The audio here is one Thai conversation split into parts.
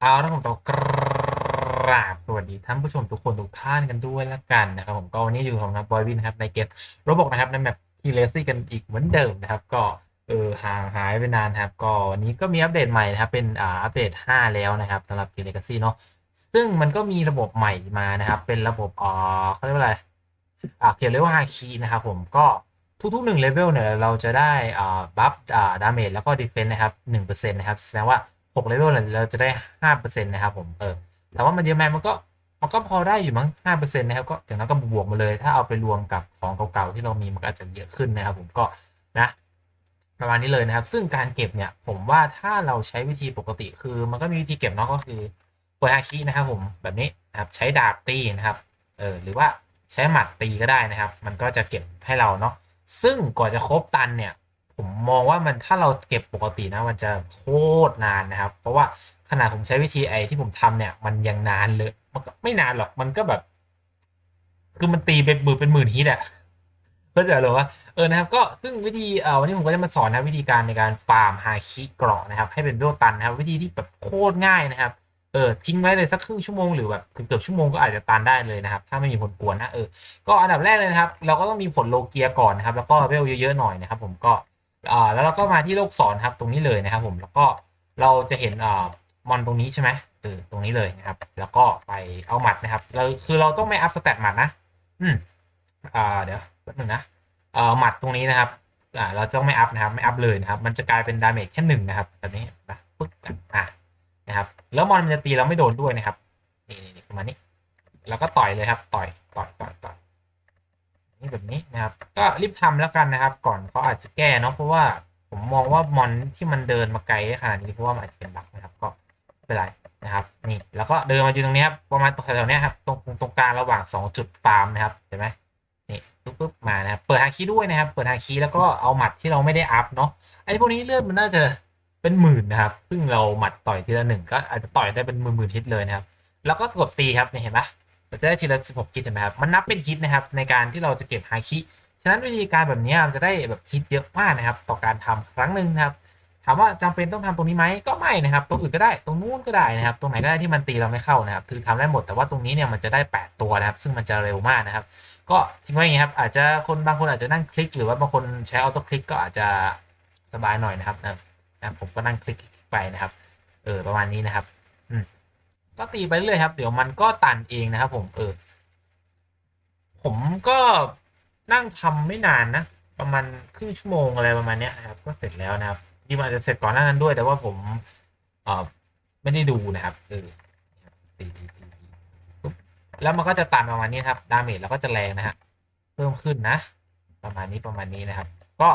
เอาละผมต้องกราบสวัสดีท่านผู้ชมทุกคนทุกท่านกันด้วยละกันนะครับผมก็วันนี้อยู่ของนักบอยวินนะครับในเกมโรบอกนะครับในแมปทีเลซี่กันอีกเหมือนเดิมนะครับก็เออห่างหายไปนานครับก็วันนี้ก็มีอัปเดตใหม่นะครับเป็นอ่าอัปเดต 5 แล้วนะครับสำหรับทีเลซี่เนาะซึ่งมันก็มีระบบใหม่มานะครับเป็นระบบอ่าเขาเรียกว่าอะไรอ่าเกี่ยวเรียกว่าฮาคีนะครับผมก็ทุกๆหนึ่งเลเวลเนี่ยเราจะได้อ่าบัฟอ่าดาเมจแล้วก็ดีเฟนต์นะครับหนึ่งเปอร์เซ็นต์นะครับแสดงว่า หกเลเวลเนี่ยเราจะได้ห้าเปอร์เซ็นต์นะครับผมเออแต่ว่ามันเยอะไหมมันก็มันก็พอได้อยู่มั้งห้าเปอร์เซ็นต์นะครับก็อย่างนั้นก็บวกมาเลย ถ้าเอาไปรวมกับของเก่าๆที่เรามีมันก็อาจจะเยอะขึ้นนะครับผมก็นะประมาณนี้เลยนะครับ ซึ่งการเก็บเนี่ยผมว่าถ้าเราใช้วิธีปกติคือ มันก็มีวิธีเก็บเนาะก็คือเปิดฮาคินะครับผมแบบนี้นะครับใช้ดาบตีนะครับเออหรือว่าใช้หมัดตีก็ได้นะครับ มันก็จะเก็บให้เราเนาะซึ่งกว่าจะครบตันเนี่ย ผมมองว่ามันถ้าเราเก็บปกตินะมันจะโคตรนานนะครับ เพราะว่าขนาดผมใช้วิธีไอที่ผมทำเนี่ย มันยังนานเลยมันก็ไม่นานหรอกมันก็แบบ คือมันตีเป็นหมื่นเป็นหมื่นฮิตอะเข้าใจหรอว่าเออนะครับ ก็ซึ่งวิธีเอ่อวันนี้ผมก็จะมาสอนนะวิธีการในการฟาร์มฮาคิเกราะนะครับ ให้เป็นเวลตันนะครับ วิธีที่แบบโคตรง่ายนะครับเออทิ้งไว้เลยสักครึ่งชั่วโมงหรือแบบเกือบชั่วโมงก็อาจจะตันได้เลยนะครับ ถ้าไม่มีคนกวนนะเออก็อันดับแรกเลยนะครับ เราก็ต้องมีผลโลเกียก่อนนะครับ แล้วก็เวลเยอะๆหน่อยนะครับ ผมก็ อ่าแล้วเราก็มาที่โลกสอนครับตรงนี้เลยนะครับผมแล้วก็เราจะเห็นอ่ามอนตรงนี้ใช่ไหมเออตรงนี้เลยนะครับ แล้วก็ไปเอาหมัดนะครับเราคือเราต้องไม่อัพสแตทหมัดนะ อืมอ่าเดี๋ยวแป๊บนึงนะเอ่อหมัดตรงนี้นะครับอ่าเราต้องไม่อัพนะครับไม่อัพเลยนะครับ มันจะกลายเป็นดาเมจแค่หนึ่งนะครับแบบนี้นะปึ๊บอะนะครับ แล้วมอนมันจะตีเราไม่โดนด้วยนะครับนี่นี่ประมาณนี้ แล้วก็ต่อยเลยครับ ต่อยต่อยต่อย นี่แบบนี้นะครับ ก็รีบทำแล้วกันนะครับ ก่อนเขาอาจจะแก้เนาะเพราะว่าผมมองว่ามอนที่มันเดินมาไกลขนาดนี้เพราะว่ามันอาจจะเป็นบักนะครับ ก็ไม่เป็นไรนะครับ นี่แล้วก็เดินมาอยู่ตรงนี้ครับประมาณตรงแถวๆนี้ครับตรงตรงกลางระหว่างสองจุดฟาร์มนะครับเห็นไหมนี่ปุ๊บปุ๊บมานะครับเปิดฮาคีด้วยนะครับ เปิดฮาคีแล้วก็เอาหมัดที่เราไม่ได้อัพเนาะไอ้พวกนี้เลือดมันน่าจะเป็นหมื่นนะครับ ซึ่งเราหมัดต่อยทีละหนึ่งก็อาจจะต่อยได้เป็นหมื่นหมื่นฮิตเลยนะครับ แล้วก็กดตีครับเนี่เห็นปะเรา จะได้ทีละสิบหกฮิตเห็นไหมครับ มันนับเป็นฮิตนะครับ ในการที่เราจะเก็บฮาคิ ฉะนั้นวิธีการแบบนี้มันจะได้แบบฮิตเยอะมากนะครับ ต่อการทำครั้งหนึ่งนะครับ ถามว่าจำเป็นต้องทำตรงนี้ไหมก็ไม่นะครับ ตรงอื่นก็ได้ ตรงนู้นก็ได้นะครับ ตรงไหนก็ได้ที่มันตีเราไม่เข้านะครับ คือทำได้หมด แต่ว่าตรงนี้เนี่ยมันจะได้ 8 ตัวนะครับ ซึ่งมันจะเร็วมากนะครับ ก็ทิ้งไว้อย่างนี้ครับ อาจจะคนบางคนอาจจะนั่งคลิก หรือว่าบางคนใช้ออโต้คลิกก็อาจจะสบายหน่อยนะครับนะผมก็นั่งคลิกไปนะครับ เออประมาณนี้นะครับ ก็ตีไปเรื่อยครับ เดี๋ยวมันก็ตันเองนะครับ ผมเออผมก็นั่งทำไม่นานนะประมาณครึ่งชั่วโมงอะไรประมาณเนี้ยนะครับ ก็เสร็จแล้วนะครับที่มันอาจจะเสร็จก่อนหน้านั้นด้วย แต่ว่าผมเออไม่ได้ดูนะครับเออตีตีตีแล้วมันก็จะตันประมาณนี้ครับดาเมจแล้วก็จะแรงนะฮะเพิ่มขึ้นนะ ประมาณนี้ประมาณนี้นะครับ ก็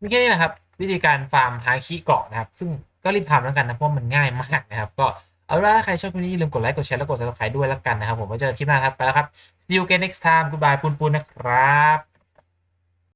มีแค่นี้นะครับ วิธีการฟาร์มฮาคิเกาะนะครับ ซึ่งก็รีบทำแล้วกันนะเพราะมันง่ายมากนะครับ ก็ เอาละใครชอบคลิปนี้อย่าลืมกดไลค์กดแชร์และกด subscribe ด้วยแล้วกันนะครับผมไว้เจอกันคลิปหน้าครับไปแล้วครับ see you again next time goodbye ปุนปุนนะครับ